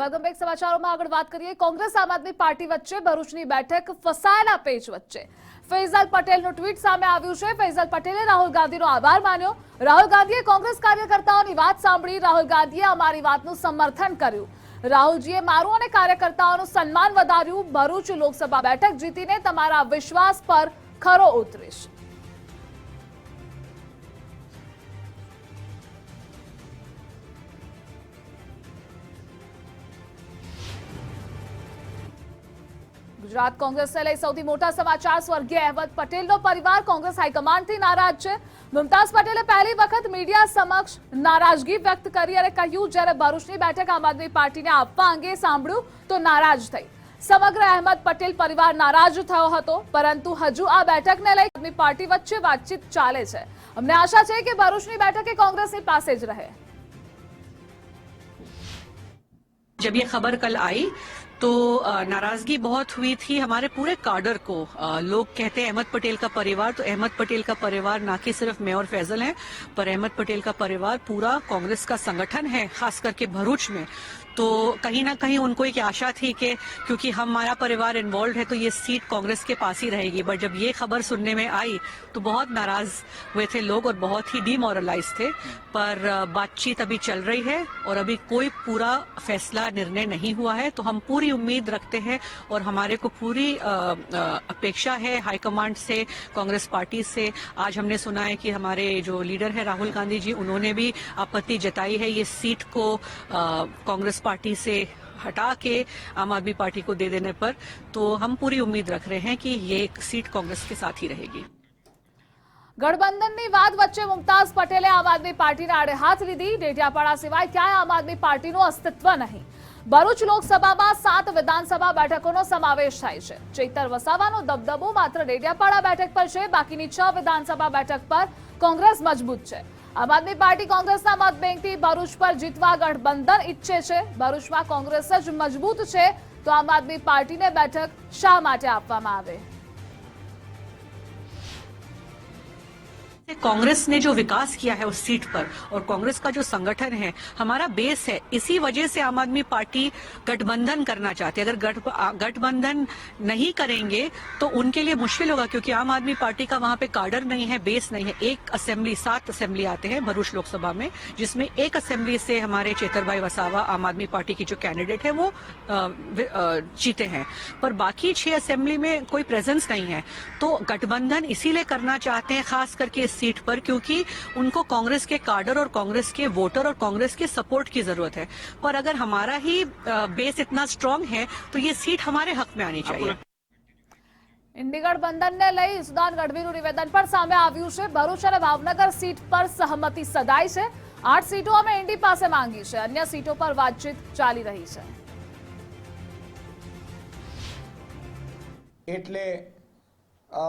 Welcome back સમાચારોમાં આગળ વાત કરીએ. કોંગ્રેસ આમ આદમી પાર્ટી વચ્ચે ભરૂચની બેઠક ફસાયેલા પેચ વચ્ચે. ફૈઝલ પટેલનું ટ્વીટ સામે આવ્યું છે. ફૈઝલ પટેલે રાહુલ ગાંધીનો આભાર માન્યો. રાહુલ ગાંધીએ કોંગ્રેસ કાર્યકર્તાઓની વાત સાંભળી રાહુલ ગાંધીએ અમારી વાતનું સમર્થન કર્યું. રાહુલજીએ મારું અને કાર્યકર્તાઓનું સન્માન વધાર્યું. ભરૂચ લોકસભા બેઠક જીતીને તમારા વિશ્વાસ પર ખરો ઉતરીશ. ગુજરાત કોંગ્રેસને લઈ સૌથી મોટા સમાચાર સ્વર્ગીય અહેમદ પટેલનો પરિવાર કોંગ્રેસ હાઈકમાન્ડથી નારાજ છે. મુમતાઝ પટેલે પહેલી વખત મીડિયા સમક્ષ નારાજગી વ્યક્ત કરી અને કહ્યું, જ્યારે ભરૂચની બેઠક આમ આદમી પાર્ટીને આપવા અંગે સાંભળ્યું, તો નારાજ થઈ. સમગ્ર અહેમદ પટેલ પરિવાર નારાજ થયો હતો, પરંતુ હજુ આ બેઠકને લઈ આદમી પાર્ટી વચ્ચે વાતચીત ચાલે છે. અમને આશા છે કે ભરૂચની બેઠક એ કોંગ્રેસની પાસે જ રહે. જબ ખબર કલ આઈ तो नाराज़गी बहुत हुई थी हमारे पूरे काडर को। लोग कहते हैं अहमद पटेल का परिवार तो अहमद पटेल का परिवार ना कि सिर्फ़ मैं और फैजल हैं, पर अहमद पटेल का परिवार पूरा कांग्रेस का संगठन है, खास करके भरूच में। तो कहीं ना कहीं उनको एक आशा थी कि क्योंकि हमारा परिवार इन्वॉल्व है तो ये सीट कांग्रेस के पास ही रहेगी। बट जब ये खबर सुनने में आई तो बहुत नाराज़ हुए थे लोग और बहुत ही डिमोरलाइज थे। पर बातचीत अभी चल रही है और अभी कोई पूरा फैसला, निर्णय नहीं हुआ है। तो हम पूरी उम्मीद रखते हैं और हमारे को पूरी अ, अ, अपेक्षा है हाईकमांड से कांग्रेस पार्टी से आज हमने सुना है कि हमारे जो लीडर है राहुल गांधी जी उन्होंने भी आपत्ति जताई है ये सीट को अ, कांग्रेस पार्टी से हटा के आम आदमी पार्टी को दे देने पर तो हम पूरी उम्मीद रख रहे हैं कि ये सीट कांग्रेस के साथ ही रहेगी ગઠબંધનની વાત વચ્ચે મુમતાઝ પટેલે આમ આદમી પાર્ટીને આડે હાથ લીધી ડેડિયાપાડા સિવાય ક્યાંય આમ આદમી પાર્ટીનું અસ્તિત્વ નહીં ભરૂચ લોકસભામાં સાત વિધાનસભા બેઠકોનો સમાવેશ થાય છે. ચૈતર વસાવાનો દબદબો માત્ર ડેડિયાપાડા બેઠક પર છે, બાકીની છ વિધાનસભા બેઠક પર કોંગ્રેસ મજબૂત છે. આમ આદમી પાર્ટી કોંગ્રેસના મત બેંકથી ભરૂચ પર જીતવા ગઠબંધન ઈચ્છે છે. ભરૂચમાં કોંગ્રેસ જ મજબૂત છે, તો આમ આદમી પાર્ટીને બેઠક શા માટે આપવામાં આવે? कांग्रेस ने जो विकास किया है उस सीट पर और कांग्रेस का जो संगठन है, हमारा बेस है। इसी वजह से आम आदमी पार्टी गठबंधन करना चाहती है। अगर गठबंधन नहीं करेंगे तो उनके लिए मुश्किल होगा, क्योंकि आम आदमी पार्टी का वहाँ पे कार्डर नहीं है, बेस नहीं है। एक असेंबली, सात असेंबली आते हैं भरूच लोकसभा में, जिसमें एक असेंबली से हमारे चेतर भाई वसावा आम आदमी पार्टी की जो कैंडिडेट है, वो जीते हैं। पर बाकी छह असेंबली में कोई प्रेजेंस नहीं है। तो गठबंधन इसीलिए करना चाहते हैं, खास करके सीट पर क्योंकि उनको कांग्रेस के कार्डर और कांग्रेस के वोटर और कांग्रेस के सपोर्ट की जरूरत है पर अगर हमारा ही अ, बेस इतना स्ट्रांग है तो ये सीट हमारे हक में आनी चाहिए ઇન્ડી ગઠબંધનને લઈ સુદાન ગઢવીનું નિવેદન પણ સામે આવ્યું છે ભરૂચ અને ભાવનગર સીટ પર સહમતિ સદાય છે આઠ સીટો અમે ઇન્ડી પાસે માંગી છે અન્ય સીટો પર વાતચીત ચાલી રહી છે એટલે અ,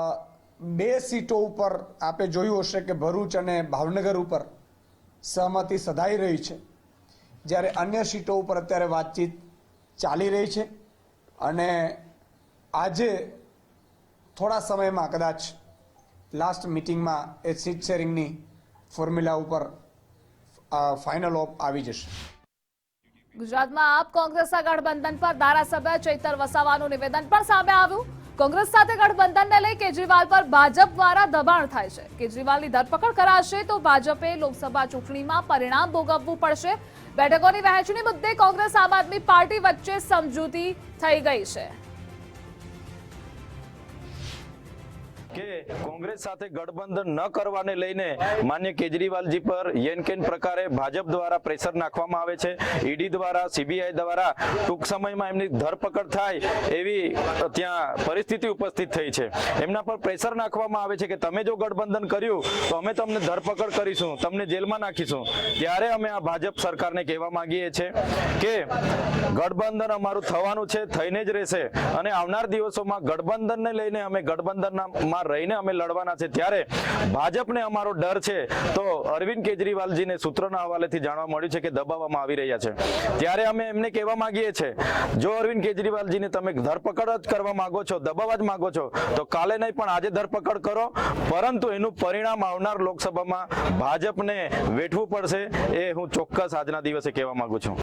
બે સીટો ઉપર આપે જોયું હશે કે ભરૂચ અને ભાવનગર ઉપર સહમતિ સધાઈ રહી છે. જ્યારે અન્ય સીટો ઉપર અત્યારે વાતચીત ચાલી રહી છે અને આજે થોડા સમયમાં કદાચ લાસ્ટ મિટિંગમાં એ સીટ શેરિંગની ફોર્મ્યુલા ઉપર ફાઇનલ ઓફ આવી જશે. ગુજરાતમાં આપ કોંગ્રેસના ગઠબંધન પર ધારાસભ્ય ચૈતર વસાવાનું નિવેદન પણ સામે આવ્યું. કોંગ્રેસ સાથે ગઠબંધનને લઈ કેજરીવાલ પર ભાજપ દ્વારા દબાણ થાય છે. કેજરીવાલની ધરપકડ કરાશે તો ભાજપે લોકસભા ચૂંટણીમાં પરિણામ ભોગવવું પડશે. બેઠકોની વહેંચણી મુદ્દે કોંગ્રેસ આમ આદમી પાર્ટી વચ્ચે સમજૂતી થઈ ગઈ છે. કે કોંગ્રેસ સાથે ગઠબંધન ન કરવાને લઈને માન્ય કેજરીવાલજી પર યેનકેન પ્રકારે ભાજપ દ્વારા પ્રેશર નાખવામાં આવે છે. ઈડી દ્વારા, સીબીઆઈ દ્વારા ટૂંક સમયમાં એમની ધરપકડ થાય એવી ત્યાં પરિસ્થિતિ ઉપસ્થિત થઈ છે. એમના પર પ્રેશર નાખવામાં આવે છે કે તમે જો ગઠબંધન કર્યું, તો અમે તમને ધરપકડ કરીશું, તમને જેલમાં નાખીશું. ત્યારે અમે આ ભાજપ સરકારને કહેવા માંગીએ છીએ કે ગઠબંધન અમારું થવાનું છે, થઈને જ રહેશે. અને આવનાર દિવસોમાં ગઠબંધનને લઈને અમે ગઠબંધનમાં રહીને અમે લડવાના છે. ત્યારે ભાજપને અમારો ડર છે. તો અરવિંદ કેજરીવાલજીને સૂત્રોના હવાલેથી જાણવા મળ્યું છે કે દબાવવામાં આવી રહ્યા છે. ત્યારે અમે એમને કહેવા માંગીએ છીએ જો અરવિંદ કેજરીવાલજીને તમે ધરપકડ જ કરવા માંગો છો, દબાવવા જ માંગો છો, તો કાલે નહીં પણ આજે ધરપકડ કરો. પરંતુ એનું પરિણામ આવનાર લોકસભામાં ભાજપને વેઠવું પડશે એ હું ચોક્કસ આજના દિવસે કહેવા માંગુ છું.